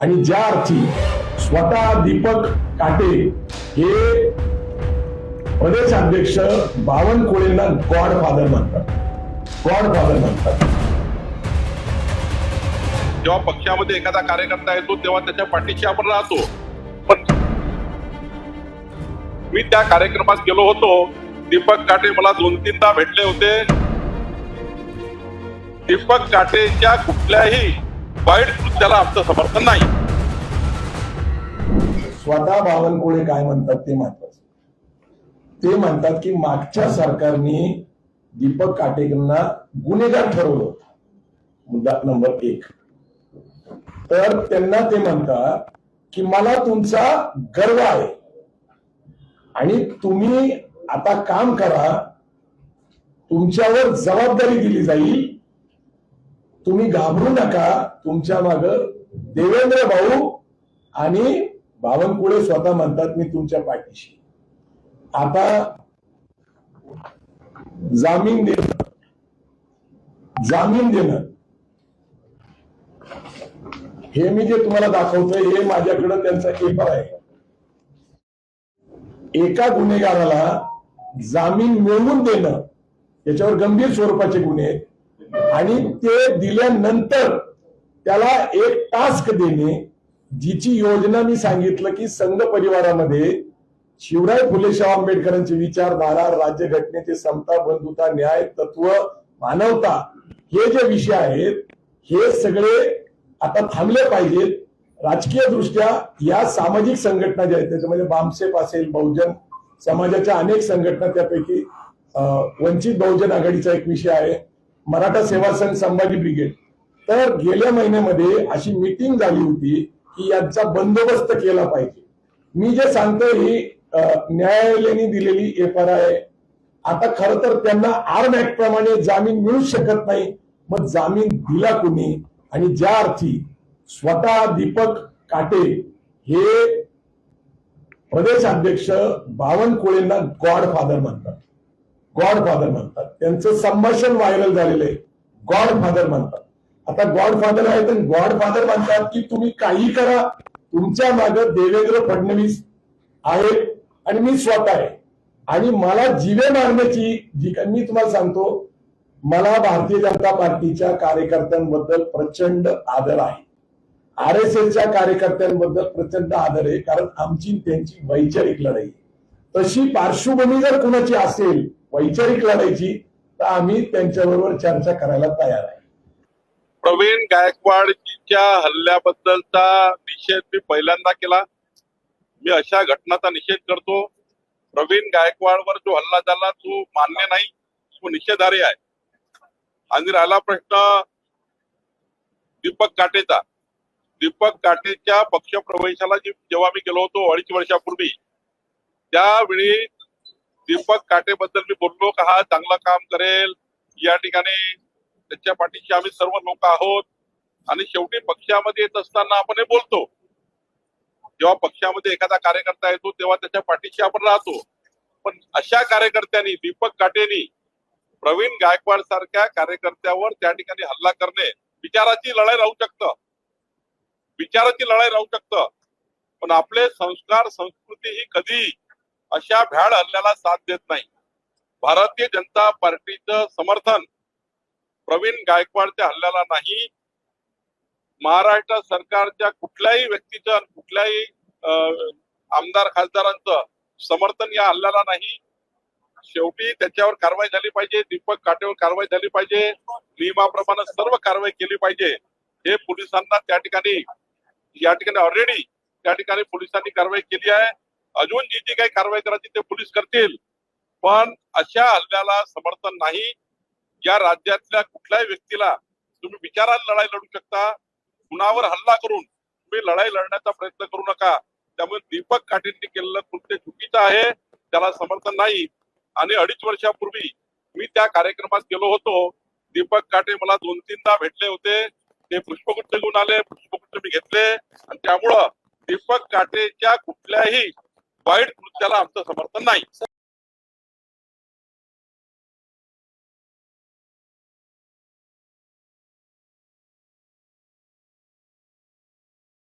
आणि ज्या अर्थी स्वतः दीपक काटे हे प्रदेश अध्यक्ष बावनकुळेंना गॉड फादर म्हणतात गॉड फादर म्हणतात जेव्हा पक्षामध्ये एखादा कार्यकर्ता येतो तेव्हा त्याच्या पाठीशी आपण राहतो. पण मी त्या कार्यक्रमात गेलो होतो. दीपक काटे मला दोन तीनदा भेटले होते. दीपक काटेच्या कुठल्याही वाईट कृत्याला आमचं समर्थन नाही. स्वतः बावनकुळे काय म्हणतात ते महत्वाचं. ते म्हणतात की मागच्या सरकारने दीपक काटेकरांना गुन्हेगार ठरवलं होतं. मुद्दा नंबर एक. तर त्यांना ते म्हणतात की मला तुमचा गर्व आहे. आणि तुम्ही आता काम करा. तुमच्यावर जबाबदारी दिली जाईल. तुम्ही घाबरू नका. तुमच्या माग देवेंद्र भाऊ आणि बावनकुळे स्वतः म्हणतात मी तुमच्या पाठीशी. आता जामीन देणं. जामीन देणं. हे मी जे तुम्हाला दाखवतोय हे माझ्याकडं त्यांचा पेपर आहे. एका गुन्हेगाराला जामीन मिळवून देणं याच्यावर गंभीर स्वरूपाचे गुन्हे आहेत. आणि ते दिल्यानंतर त्याला एक टास्क देणे जिची योजना मी सांगितलं की संघ परिवारामध्ये शिवराय फुले शाह आंबेडकरांची विचारधारा राज्यघटनेची समता बंधुता न्याय तत्व मानवता हे जे विषय आहेत हे सगळे आता थांबले पाहिजेत. राजकीय दृष्ट्या या सामाजिक संघटना ज्या आहेत त्याच्यामध्ये बामसेप असेल बहुजन समाजाच्या अनेक संघटना त्यापैकी वंचित बहुजन आघाडीचा एक विषय आहे. मराठा सेवा संघ संभाजी ब्रिगेड. तर गेल्या महिन्यामध्ये अशी मीटिंग झाली होती की यांचा बंदोबस्त केला पाहिजे. मी जे सांगतोय ही न्यायालयाने दिलेली एफ आर आय आता खर तर त्यांना आर्म ऍक्ट प्रमाणे जामीन मिळू शकत नाही. मग जामीन दिला कुणी? आणि ज्या अर्थी स्वतः दीपक काटे हे प्रदेश अध्यक्ष बावनकुळेंना गॉडफादर म्हणतात. गॉड फादर म्हणतात. त्यांचं संभाषण व्हायरल झालेलं आहे. गॉड फादर म्हणतात. आता गॉड फादर आहे तर गॉड फादर म्हणतात की तुम्ही काही करा. तुमच्या मागे देवेंद्र फडणवीस आहेत आणि मी स्वतः आहे. आणि मला जीवे मारण्याची जी काय मी तुम्हाला सांगतो मला भारतीय जनता पार्टीच्या कार्यकर्त्यांबद्दल प्रचंड आदर आहे. आर एस एसच्या कार्यकर्त्यांबद्दल प्रचंड आदर आहे. कारण आमची त्यांची वैचारिक लढाई. तशी पार्श्वभूमी जर कुणाची असेल वैचारिक लढायची तर आम्ही त्यांच्याबरोबर चर्चा करायला तयार आहे. प्रवीण गायकवाडजीच्या हल्ल्याबद्दलचा निषेध मी पहिल्यांदा केला. मी अशा घटनाचा निषेध करतो. प्रवीण गायकवाडवर जो हल्ला झाला तो मान्य नाही तो निषेधार्ह आहे. आणि राहिला प्रश्न दीपक काटेचा. दीपक काटेच्या पक्ष प्रवेशाला जेव्हा मी गेलो होतो अडीच वर्षापूर्वी त्यावेळी दीपक काटेबद्दल मी बोललो का हा चांगलं काम करेल. या ठिकाणी त्याच्या पाठीशी आम्ही सर्व लोक आहोत. आणि शेवटी पक्षामध्ये येत असताना आपण हे बोलतो. जेव्हा पक्षामध्ये एखादा कार्यकर्ता येतो तेव्हा त्याच्या पाठीशी आपण राहतो. पण अशा कार्यकर्त्यांनी दीपक काटेनी प्रवीण गायकवाड सारख्या कार्यकर्त्यावर त्या ठिकाणी हल्ला करणे विचाराची लढाई राहू शकत. विचाराची लढाई राहू शकत. पण आपले संस्कार संस्कृती ही कधी अशा भ्याड हल्ल्याला साथ देत नाही. भारतीय जनता पार्टीचं समर्थन प्रवीण गायकवाडच्या हल्ल्याला नाही. महाराष्ट्र सरकारच्या कुठल्याही व्यक्तीचं कुठल्याही आमदार खासदारांचं समर्थन या हल्ल्याला नाही. शेवटी त्याच्यावर कारवाई झाली पाहिजे. दीपक काटेवर कारवाई झाली पाहिजे. नियमाप्रमाणे सर्व कारवाई केली पाहिजे. हे पोलिसांना त्या ठिकाणी या ठिकाणी ऑलरेडी त्या ठिकाणी पोलिसांनी कारवाई केली आहे. अजून जी जी काही कारवाई करायची ते पोलीस करतील. पण अशा हल्ल्याला समर्थन नाही. या राज्यातल्या कुठल्याही व्यक्तीला तुम्ही विचारात लढाई लढू शकता. कुणावर हल्ला करून तुम्ही लढाई लढण्याचा प्रयत्न करू नका. त्यामुळे दीपक काटेंनी केलेलं कृत्य चुकीचं आहे. त्याला समर्थन नाही. आणि अडीच वर्षापूर्वी मी त्या कार्यक्रमात गेलो होतो. दीपक काटे मला दोन तीनदा भेटले होते. ते पुष्पगुच्छ घेऊन आले. पुष्पगुच्छ मी घेतले. आणि त्यामुळं दीपक काटेच्या कुठल्याही वाईट कृत्याला आमचं समर्थन नाही.